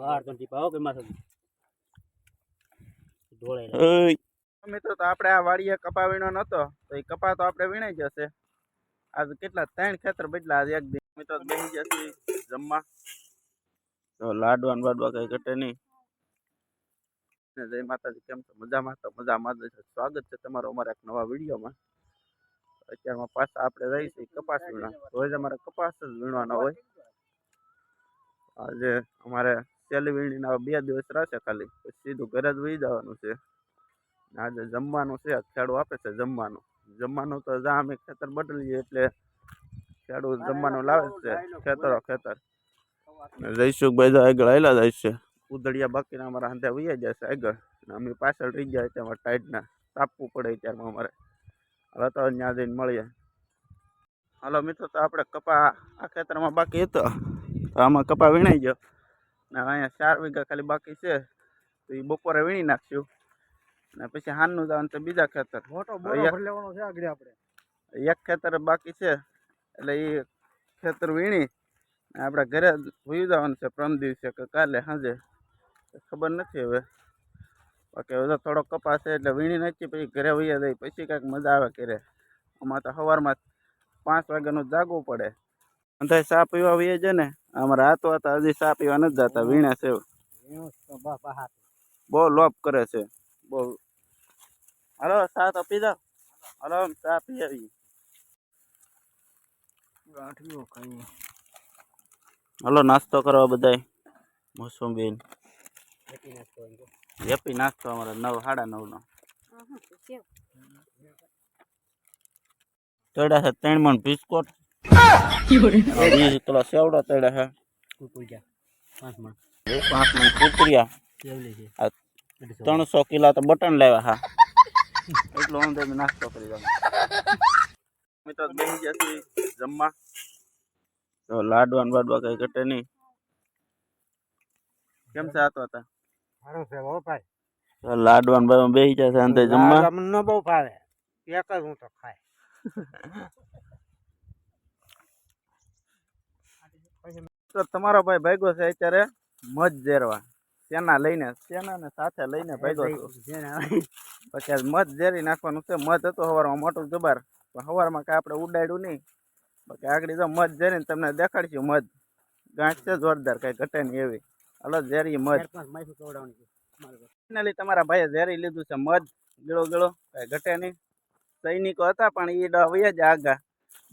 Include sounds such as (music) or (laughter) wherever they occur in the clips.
બહાર તો ટીપા કે માથે ઢોળે ઓય. મિત્રો તો આપણે આ વાડીએ કપા વીણો નતો તો એ કપા તો આપણે વીણાઈ જશે. આજ કેટલા ત્રણ ખેતર બદલા આજ એક દિન મિત્રો તો બેસી જશે જમવા. તો લાડવા ને વાડવા કઈ ઘટે નહીં. ને જય માતાજી કેમ છો? મજામાં? તો મજામાં જ સ્વાગત છે તમારો અમારા એક નવા વિડીયોમાં. અત્યારમાં પાછા આપણે રહીશું કપાસ વીણા રોજ અમારે કપાસ જ વીણવાનો હોય. આજે અમારે સેલી વીણીના બે દિવસ રહેશે ખાલી. પછી સીધું ઘરે જ વહી જવાનું છે. આજે જમવાનું છે ખેડૂ આપે છે જમવાનું. જમવાનું તો જા અમે ખેતર બદલીએ એટલે ખેડૂત જમવાનું લાવે છે. ખેતરો ખેતર. જયસુખભાઈ તો આગળ આવેલા જાય છે ઉધડિયા બાકીના અમારા હાથે જાય છે આગળ. અમે પાછળ રહી જાય ત્યાં ટાઈટના. તાપવું પડે ત્યારમાં અમારે. હવે તો ત્યાં જઈને મળીએ. હાલો મિત્રો તો આપણે કપા આ ખેતરમાં બાકી હતો. તો આમાં કપા વીણાઈ ગયો. ને અહીંયા ચાર વીઘા ખાલી બાકી છે. તો એ બપોરે વીણી નાખશું. ને પછી હાનનું જવાનું તો બીજા ખેતર. એક ખેતર બાકી છે. એટલે એ ખેતર વીણી ને આપણે ઘરે વયું જવાનું છે પ્રમ દિવસે કે કાલે સાંજે. ખબર નથી હવે. બાકી હવે થોડો કપાસ છે એટલે વીણી નાખીએ પછી ઘરે વહી જાય પછી કાંઈક મજા આવે ઘરે. અમારે તો સવારમાં પાંચ વાગ્યાનું જાગવું પડે. અંતે ચા પીવા વહી છે ને અમારા હાથો હતા હજી ચા પીવા નથી જતા વીણા છે. બહુ લોપ કરે છે. બહુ. હાલો ચા તો પી જાઓ. હાલો ચા પી આવી. ગાંઠિયો હાલો નાસ્તો કરવા બધાય. મોસંબીન. હેપી નાસ્તો અમારે નવ સાડા નવનો. તળ્યા છે ત્રણ મણ બિસ્કોટ. વીસ કિલો સેવડો છે કુકુડિયા. પાંચ મણ કુકરિયા. ત્રણસો કિલો તો બટન લેવા હા. એટલો અંદર નાસ્તો કરી મિત્રો બેસી જશે જમવા. તો લાડવા ને વાડવા કઈ ઘટે નહીં. કેમ છે આતો હતા સારું છે હો ભાઈ. તો લાડવા ને બાડવા બેસી જશે અંતે જમવા. મને બહુ ભાવે. એક જ હું તો ખાય. તો તમારો ભાઈ ભાગ્યો છે અત્યારે મધ ઝેરવા. સેના લઈને સેના ને સાથે લઈને ભાગ્યો પછી મધ ઝેરી નાખવાનું છે. મધ હતો સવારમાં મોટું જબર. પણ સવારમાં કાંઈ આપણે ઉડાડ્યું નહીં. બાકી આગળ જો મધ ઝેરીને તમને દેખાડશું મધ. ગાંઠ છે જોરદાર કાંઈ ઘટે નહીં એવી. હલો ઝેરી મધ. ફાઇનલી તમારા ભાઈએ ઝેરી લીધું છે મધ. ગીળો ગીળો કાંઈ ઘટે નહીં. સૈનિકો હતા પણ એ ડવ્યા જ આગા.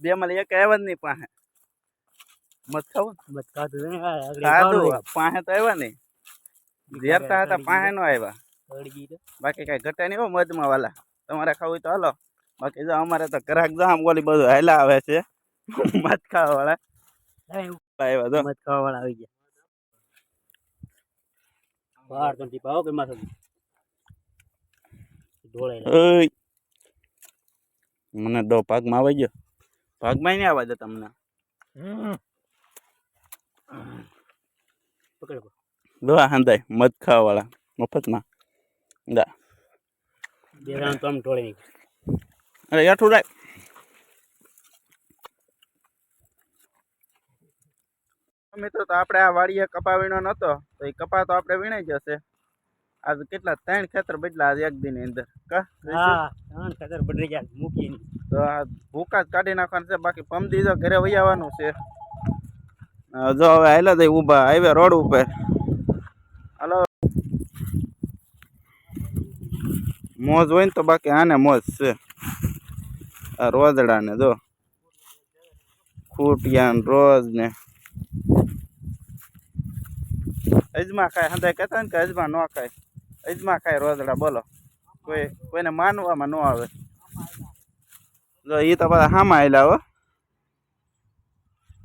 બે માં એક આવ્યા જ નહીં પાસે. મધ ખાવું? ખાધું પાસે તો આવ્યા નહીં. ઝેરતા હતા પાસે નો આવ્યા. બાકી કઈ ઘટે નહીં મધમાં વાલા. તમારે ખાવું તો હાલો. બાકી જો અમારે તો ગ્રાહક જામ ગોલી બધું હેલા આવે છે. મધ ખાવા વાળા આવ્યા મત ખાવા વાળા આવી ગયા. બહાર તો ટીપા હો કે માથે ઢોળાઈ મને દો ભાગમાં આવી ગયો ભાગમાં નહીં આવવા દે તમને. પકડ પકડ. દો હંદાય મધ ખાવા વાળા મફતમાં. દા બે જણા તો આમ ઢોળી અરે યાઠું રાખ. મિત્રો તો આપણે આ વાડીએ કપા વીણો નતો તો એ કપા તો આપણે વીણાઈ જશે. આજ કેટલા ત્રણ ખેતર બદલા આજ એક દિન અંદર. કા હા ત્રણ ખેતર બદલી ગયા મૂકી તો આ ભૂકા જ કાઢી નાખવાનું છે બાકી પમદી તો ઘરે વહી આવવાનું છે. જો હવે હાલ્યા જાય ઊભા હાઈવે રોડ ઉપર. હાલો. મોજ હોય ને તો બાકી આને મોજ છે. આ રોજડા ને જો. ખૂટિયા ને રોજ ને અજમા ખાય હંધાય કહેતા ને કે અજમા ન ખાય. અજમા ખાય રોજડા બોલો. કોઈ કોઈને માનવામાં ન આવે. જો એ તો બધા હામાં આવેલા હો.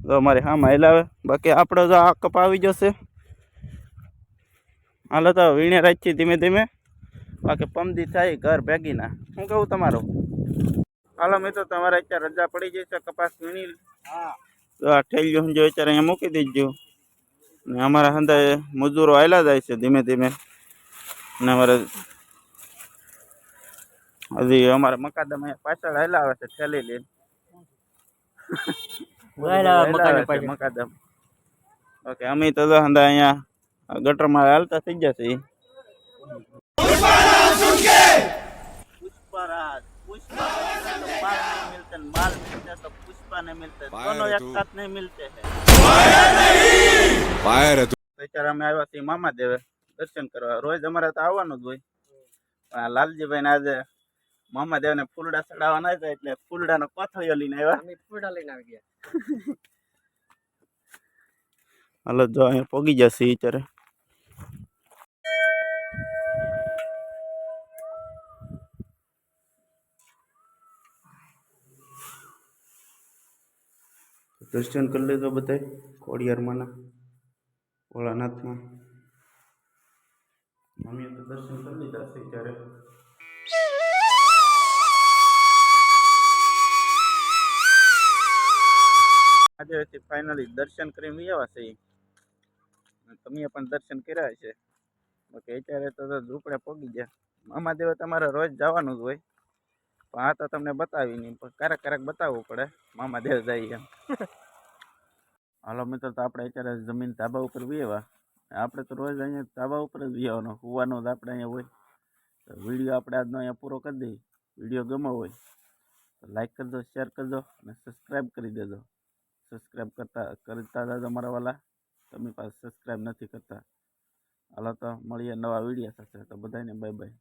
જો અમારે હામાં આવેલા આવે. બાકી આપણે જો આ કપ આવી જશે. હાલો તો વીણે રાખીએ ધીમે ધીમે. બાકી પમદી થાય ઘર ભેગી ના. શું કહું તમારું? હાલો મિત્રો તમારે અત્યારે રજા પડી જશે કપાસ વીણી હા. તો આ ઠેલિયો સમજો અત્યારે અહીંયા મૂકી દેજો ને અમારા હંધાએ મજૂરો આવેલા જાય છે ધીમે ધીમે. ને અમારે હજી અમારે મકાદમ અહીંયા પાછળ આવેલા આવે છે ઠેલી લઈને. મકાદમ. ઓકે અમે તો હંદા અહીંયા ગટરમાં હાલતા થઈ જશે પુષ્પરાજ દર્શન કરવા. રોજ અમારે તો આવવાનું જ હોય. લાલજીભાઈ ને આજે મામા દેવ ને ફૂલડા ચડાવવાના હતા એટલે ફૂલડાનો કોથળીઓ લઈને આવ્યા. અમે ફૂલડા લઈને આવી ગયા. હાલો જો અહીંયા પોગી જશે અત્યારે. દર્શન કરી લીધો બધાય ખોડિયારમાંના ભોળાનાથમાં. મમ્મીએ તો દર્શન કરી લીધા છે ત્યારે આજે ફાઇનલી દર્શન કરીને આવ્યા છે. તમે પણ દર્શન કર્યા છે બાકી અત્યારે તો ઝૂંપડે પગી ગયા. મામા દેવે તમારે રોજ જવાનું જ હોય. પણ આ તો તમને બતાવી નહીં પણ ક્યારેક ક્યારેક બતાવવું પડે. મામા દેવ જાય એમ. (laughs) હાલો મિત્રો તો આપણે અત્યારે જમીન ધાબા ઉપર વિયેવા આપણે તો રોજ અહીંયા ધાબા ઉપર જ વિયાવાનો હોવાનો જ આપણે અહીંયા હોય. તો વીડિયો આપણે આજનો અહીંયા પૂરો કરી દઈએ. વીડિયો ગમો હોય તો લાઈક કરજો શેર કરજો અને સબસ્ક્રાઈબ કરી દેજો. સબસ્ક્રાઈબ કરતા કરતા હતા તમારા વાલા. તમે પાસે સબસ્ક્રાઈબ નથી કરતા. હાલો તો, મળીએ નવા વીડિયો સાથે. તો બધાને બાય બાય